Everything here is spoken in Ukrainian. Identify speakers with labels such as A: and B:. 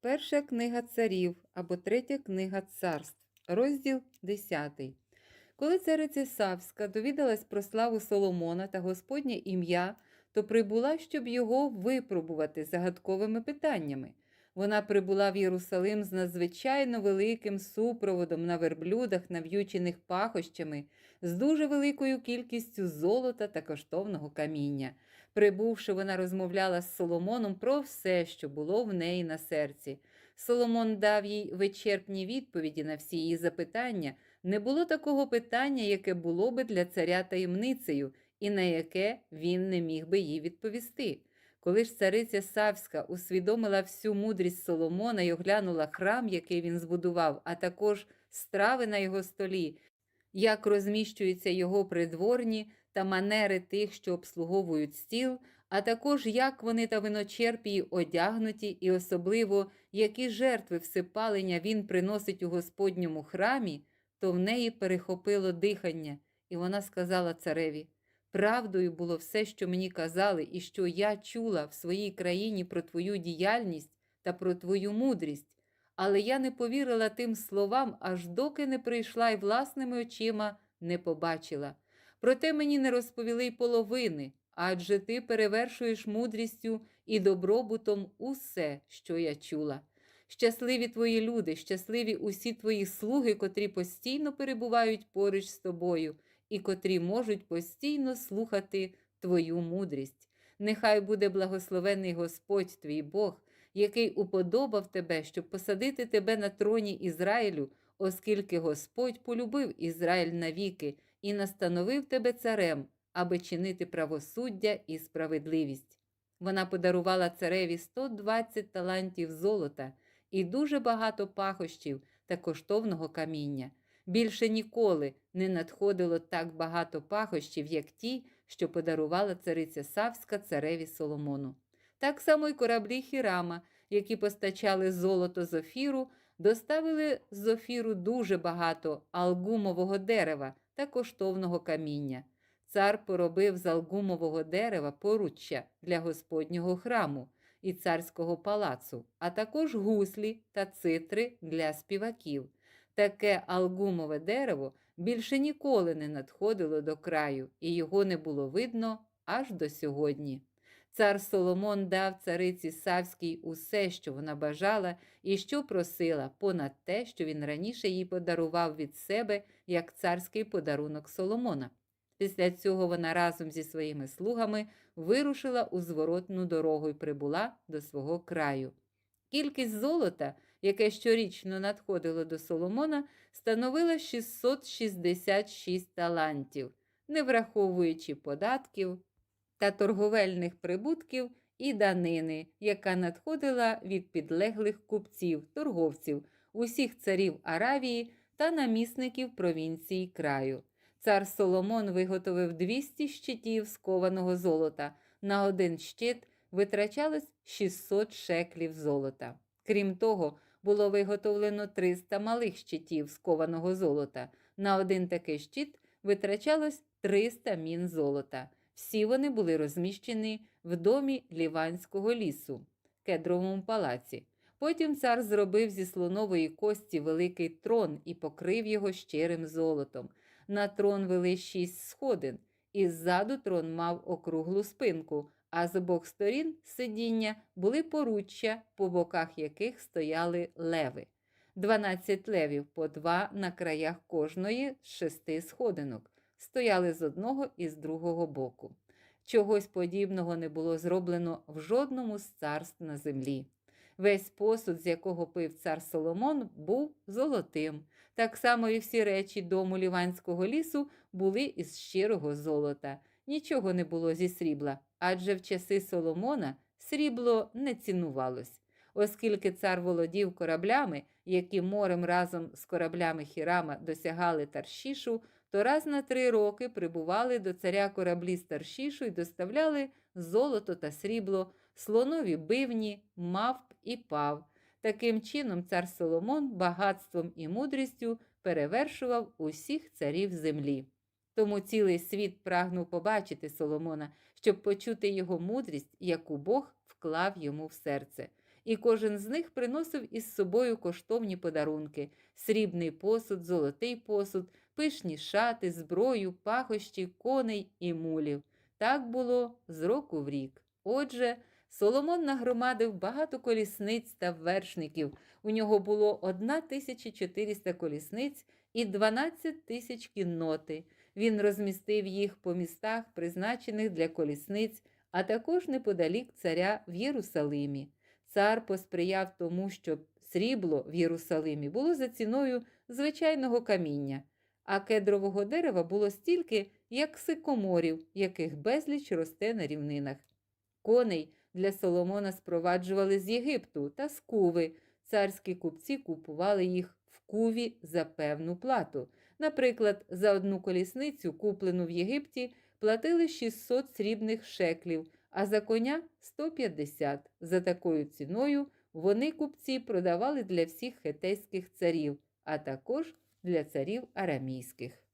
A: Перша книга царів або третя книга царств, розділ 10. Коли цариця Савська довідалась про славу Соломона та Господнє ім'я, то прибула, щоб його випробувати загадковими питаннями. Вона прибула в Єрусалим з надзвичайно великим супроводом на верблюдах, нав'ючених пахощами, з дуже великою кількістю золота та коштовного каміння. Прибувши, вона розмовляла з Соломоном про все, що було в неї на серці. Соломон дав їй вичерпні відповіді на всі її запитання. Не було такого питання, яке було би для царя таємницею, і на яке він не міг би їй відповісти. Коли ж цариця Савська усвідомила всю мудрість Соломона й оглянула храм, який він збудував, а також страви на його столі, як розміщуються його придворні та манери тих, що обслуговують стіл, а також як вони та виночерпії одягнуті, і особливо які жертви всипалення він приносить у Господньому храмі, то в неї перехопило дихання, і вона сказала цареві: Правдою було все, що мені казали, і що я чула в своїй країні про твою діяльність та про твою мудрість. Але я не повірила тим словам, аж доки не прийшла і власними очима не побачила. Проте мені не розповіли й половини, адже ти перевершуєш мудрістю і добробутом усе, що я чула. Щасливі твої люди, щасливі усі твої слуги, котрі постійно перебувають поруч з тобою і котрі можуть постійно слухати твою мудрість. Нехай буде благословений Господь твій Бог, який уподобав тебе, щоб посадити тебе на троні Ізраїлю, оскільки Господь полюбив Ізраїль навіки і настановив тебе царем, аби чинити правосуддя і справедливість. Вона подарувала цареві 120 талантів золота і дуже багато пахощів та коштовного каміння. Більше ніколи не надходило так багато пахощів, як ті, що подарувала цариця Савська цареві Соломону. Так само й кораблі Хірама, які постачали золото з офіру, доставили з офіру дуже багато алгумового дерева та коштовного каміння. Цар поробив з алгумового дерева поруччя для Господнього храму і царського палацу, а також гуслі та цитри для співаків. Таке алгумове дерево більше ніколи не надходило до краю, і його не було видно аж до сьогодні. Цар Соломон дав цариці Савській усе, що вона бажала і що просила, понад те, що він раніше їй подарував від себе як царський подарунок Соломона. Після цього вона разом зі своїми слугами вирушила у зворотну дорогу і прибула до свого краю. Кількість золота, яке щорічно надходило до Соломона, становила 666 талантів, не враховуючи податків та торговельних прибутків і данини, яка надходила від підлеглих купців, торговців, усіх царів Аравії та намісників провінції краю. Цар Соломон виготовив 200 щитів з кованого золота. На один щит витрачалось 600 шеклів золота. Крім того, було виготовлено 300 малих щитів з кованого золота. На один такий щит витрачалось 300 мін золота. Всі вони були розміщені в домі Ліванського лісу, кедровому палаці. Потім цар зробив зі слонової кості великий трон і покрив його щирим золотом. На трон вели шість сходин, і ззаду трон мав округлу спинку, а з обох сторін сидіння були поруччя, по боках яких стояли леви. Дванадцять левів по два на краях кожної з шести сходинок, стояли з одного і з другого боку. Чогось подібного не було зроблено в жодному з царств на землі. Весь посуд, з якого пив цар Соломон, був золотим. Так само і всі речі дому Ліванського лісу були із щирого золота. Нічого не було зі срібла, адже в часи Соломона срібло не цінувалось. Оскільки цар володів кораблями, які морем разом з кораблями Хірама досягали Таршішу, то раз на три роки прибували до царя кораблі з Таршішу і доставляли золото та срібло, слонові бивні, мавп і пав. Таким чином, цар Соломон багатством і мудрістю перевершував усіх царів землі. Тому цілий світ прагнув побачити Соломона, щоб почути його мудрість, яку Бог вклав йому в серце. і кожен з них приносив із собою коштовні подарунки: срібний посуд, золотий посуд, пишні шати, зброю, пахощі, коней і мулів. Так було з року в рік. Отже, Соломон нагромадив багато колісниць та вершників. У нього було 1400 колісниць і 12 тисяч кінноти. Він розмістив їх по містах, призначених для колісниць, а також неподалік царя в Єрусалимі. Цар посприяв тому, щоб срібло в Єрусалимі було за ціною звичайного каміння, а кедрового дерева було стільки, як сикоморів, яких безліч росте на рівнинах. Коней для Соломона спроваджували з Єгипту та з Куви. Царські купці купували їх в Куві за певну плату. Наприклад, за одну колісницю, куплену в Єгипті, платили 600 срібних шеклів, а за коня 150. За такою ціною вони купці продавали для всіх хетейських царів, а також для царів арамійських.